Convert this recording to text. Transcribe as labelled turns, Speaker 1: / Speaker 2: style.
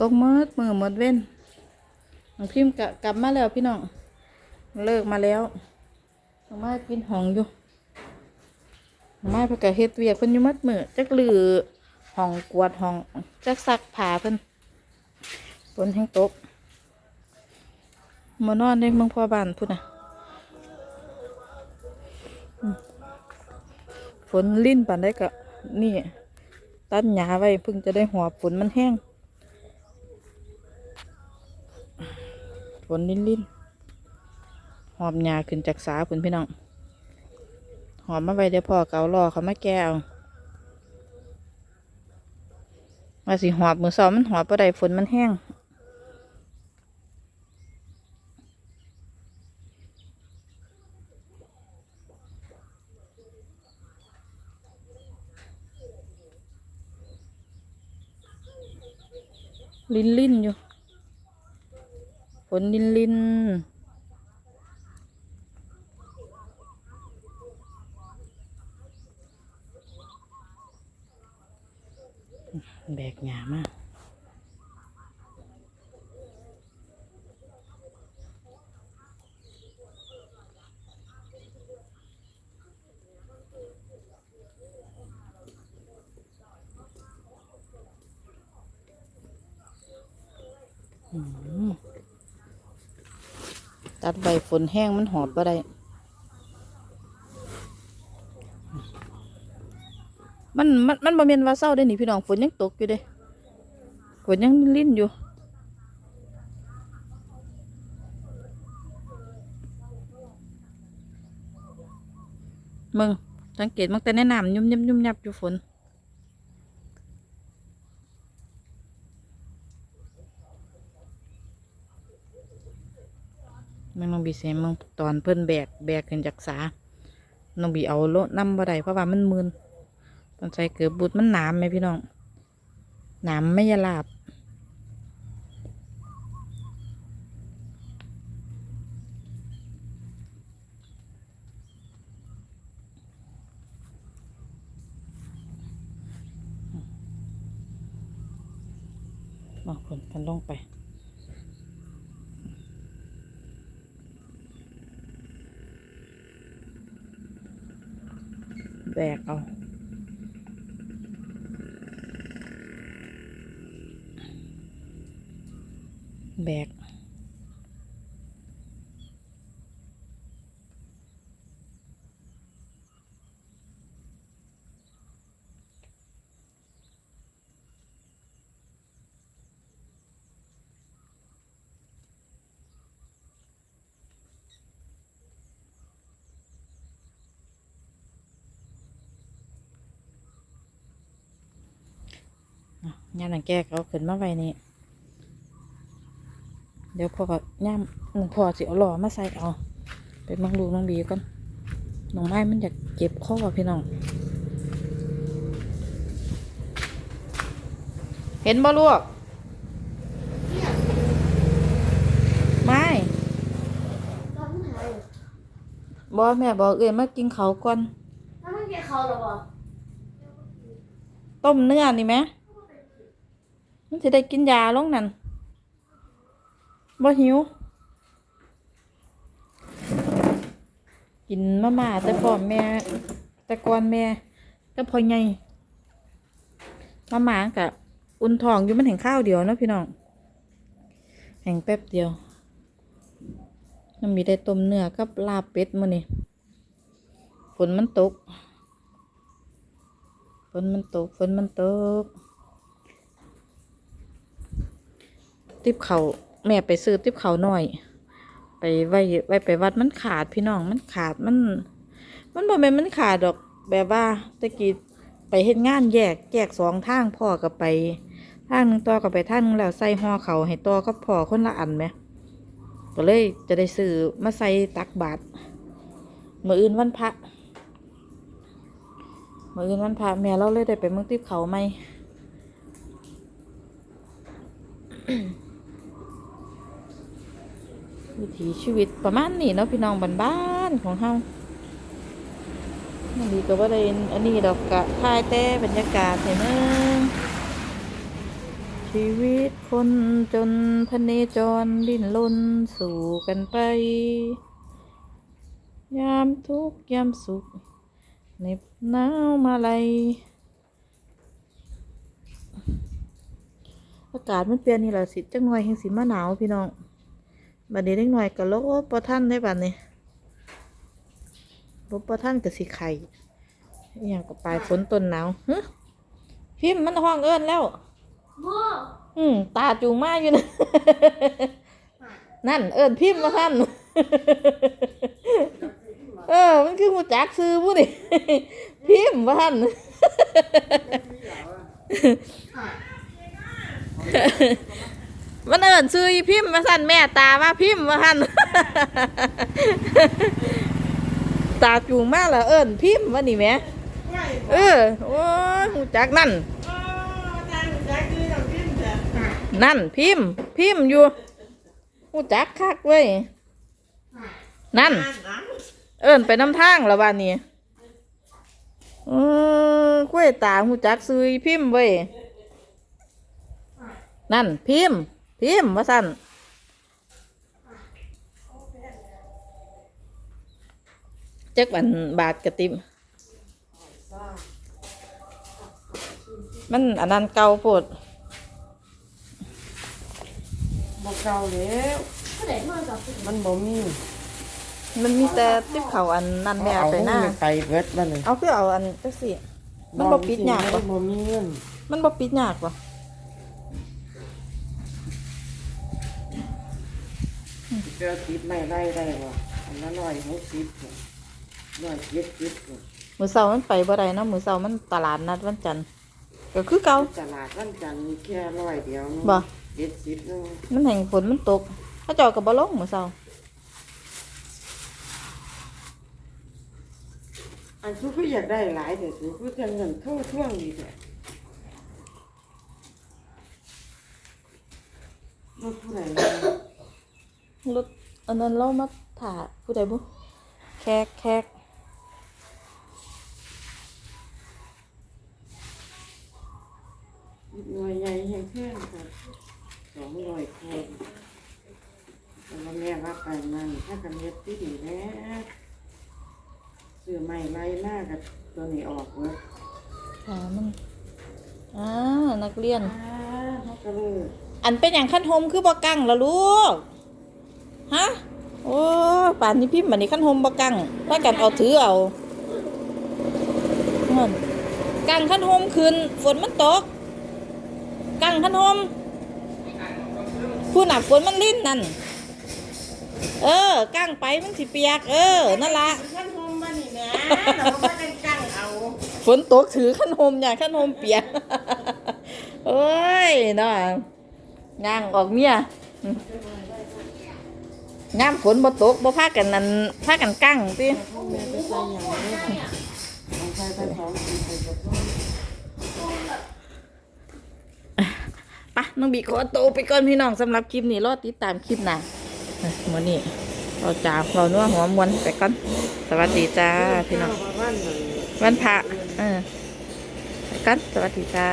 Speaker 1: ตกมืดมือหมดเว้นน้องพิมพ์กลับมาแล้วพี่น้อง เลิกมาแล้วน้องไม้กินหองอยู่น้องไม้เพิ่นกเฮ็ดเวียกเพิ่นอยู่มัดมือจักหลือห้องกวาดห้องจักซักผ้าเพิ่นฝนแห้งตกมานอนเด้เมืองพ่อบ้านพุ่นน่ะฝนลิ้นปานได้กะนี่ ตัดหญ้าไว้เพิ่งจะได้หัวฝนมันแห้ง ฝนลิ้นลิ้นหอบหญ้าขึ้นจากสาฝนพี่น้อง หอมมาไว้เดี๋ยวพ่อเกาล่อเขามาแก้วว่าสิหอบมือสองมันหอบปะไดฝนมันแห้ง ลินลินอยู่ ฝนลินลินแบกหยามากอืม ตัดใบฝนแห้งมันหอดบปได้มันมันมันบ่แม่นว่าเศร้าได้นี่พี่น้องฝนยังตกอยู่เด้ฝนยังลิ้นอยู่มึงสังเกตมันแต่แนะนำยุ่มยับยุ่มยับอยู่ฝนมึงน้ องบีเสมึงตอนเพิ่นแบกแบกขึ้นจากสาน้องบีเอาโลน้ำบ่ได้เพราะว่ามันมึนตอนใส่เกือบบุดมันหนามไหมพี่น้องหนามไม่ยาลาบบางคนกันลงไป แบกเอาแบก อะ ย่ามหนังแก้เขาขึ้นมาไว้นี่เดี๋ยวพ่อย่ามหลวงพ่อสิเอาหล่อมาใส่เอาไปมังดูน้องบีก่อนน้องไม้มันอยากเจ็บข้อพี่น้อง เห็นบ่ลูกไม่
Speaker 2: ตอนไหน
Speaker 1: บอแม่บอกเอ้ยมากินเขาวก่อน
Speaker 2: แล้วไม่กินเขาหรอวะ
Speaker 1: ต้มเนื้อนี่ไหม มันจะได้กินยาลงนั่นบ่หิว กินมาม่าแต่พ่อแม่ แต่ก่อนแม่ก็พอไงมาม่ากะอุ่นทองอยู่มันแห่งข้าวเดียวเนาะพี่น้อง แห่งแป๊บเดียวน้ำมีได้ต้มเนื้อกับลาบเป็ดมื้อนี่ฝนมันตกฝนมันตกฝนมันตก ติบเขาแม่ไปซื้อติบเขาหน่อย ไปไว้ไว้ไปวัดมันขาดพี่น้องมันขาดมัน มันบ่แม่นมันขาดดอกแบบว่าตะกี้ไปเฮ็ดงานแยกแยกสองทางพ่อก็ไปทางหนึงต่อก็ไปทางหนึงแล้วใส่ห่อเขาให้ต่อก็พ่อคนละอันไหมก็เลยจะได้ซื้อมาใส่ตักบาตรมื้ออื่นวันพระมื่ออื่นวันพระแม่เราเลยได้ไปเมืองติบเขาไหม วิถีชีวิตประมาณนี้เนาะพี่น้องบ้านๆของเฮาดีก็ว่าได้อันนี้ดอกกะถ่ายแต่บรรยากาศให้เมืองชีวิตคนจนพเนจรดิ้นรนสู่กันไป ยามทุกข์ยามสุขเหน็บหนาวมาลัยอากาศมันเปลี่ยนนี่แหละสิจังหน่อยแห่งสิมาหนาวพี่น้อง บัดนี้เล็กหน่อยก็ลบประท่านได้บัดนี้ลบประท่านกับสิไข่อหย่างกับปลายฝนต้นหนาวฮะพิมพ์มันห้องเอิ้นแล้ว
Speaker 2: โม่
Speaker 1: อืมตาจูงมาอยู่นะนั่น เอิญพิมพ์มาท่านเออ มันคือหูจักซื้อผู้นี่พิมพ์มาท่าน มันเอิญซื้อพิมพ์มาท่นแม่ตาว่าพิมพ์มาท่นตาจูงมาแล้วเอิญพิมพ์วะนี่แม่เออโอ้ยหูจักนั่นนั่นพิมพ์ พิมพ์อยู่หูจักคักเว้ยนั่น เอิ้นไปน้ำทางแล้วบ้านนี้เออคุ้ยตาหูจักซื้อพิมพ์เว้ยนั่นพิมพ์ พิมพ์ว่าสั่นจักบันบาทกระติมมันอันนั้นเก่าโพด
Speaker 3: บ่เก่าแล้ว
Speaker 2: ก็เด็กมากับคุณ
Speaker 3: มันบ่มี
Speaker 1: มันมีแต่ติบเขาอันนั่นแม่เอาไปหน้า
Speaker 3: เอไปเบิดบัดนี้
Speaker 1: เอาคือเอาอันจักสิมันบ่ปิดยากปะ
Speaker 3: บ่มีเงิน
Speaker 1: มันบ่ปิดยากปะ
Speaker 3: เจอติดไม่ได้ได้บ่อันละร้อยหกสิบร้อยเจ็ดสิบ
Speaker 1: มื้อเช้ามันไปบ่ได้เนาะมื้อเช้ามันตลาดนัดวันจันทร์ก็คือเก่า
Speaker 3: ตลาดวันจันทร์มีแค่ร้อยเดียวนึง
Speaker 1: บ่
Speaker 3: เจ็ดสิบนึง
Speaker 1: มันแห่งฝนมันตกเขาเจ้าก็บ่ลงมื้อเช้า
Speaker 3: อันทุกคืออยากได้หลายแต่ทุกคือจะเงินเท่าท่วงดีแต่รถผู้ใดเนี่ย
Speaker 1: รถอันนั้นเรามาถ่าผู้ใดบ่แขกแขก
Speaker 3: หน่วยใหญ่แห่งแค่ค่ะสองร้อยคนแต่ว่าแม่ว่าไปนั่นถ้ากันเฮ็ดที่ดีแน่ซื้อใหม่ไล่หน้ากับตัวนี้ออกเว้ย
Speaker 1: อ่ามันอ่านักเรียน
Speaker 3: อ่าเขาก็เลย
Speaker 1: อันเป็นอย่างขั้นโฮมคือบ่กังล่ะลูก ฮะ โอ้ป่านนี้พิมพ์บันนี้ขั้นโฮมบ่กังถ้ากันเอาถือเอานั่นกังขั้นโฮมคืนฝนมันตกกังขั้นโฮมผู้หนักฝนมันลิ้นนั่น เออกังไปมันสิเปียก เออ นั่นละ
Speaker 3: ขั้นโฮมบ้านนี่นะเราก็มากันกั้งเอา
Speaker 1: ฝนตกถือขั้นโฮมอย่างขั้นโฮมเปียกโอ้ยน่ะย่างออกเมีย งามฝนบ่ตกบ่พากันนั่นพากันกั้งติ
Speaker 3: พ่อแม่ไปใส่หยังเนี่ยเอาใส่ไปสองสี่ใส่กับพ่อ
Speaker 1: ปะน้องบีขอโตไปก่อนพี่น้องสำหรับคลิปนี้รอติดตามคลิปหน้าเอ้ยมื้อนี้เราจ่าเรานัวหัวมวนไปก่อน สวัสดีจ้าพี่น้อง
Speaker 3: วัน
Speaker 1: พระเออไปกันสวัสดีจ้า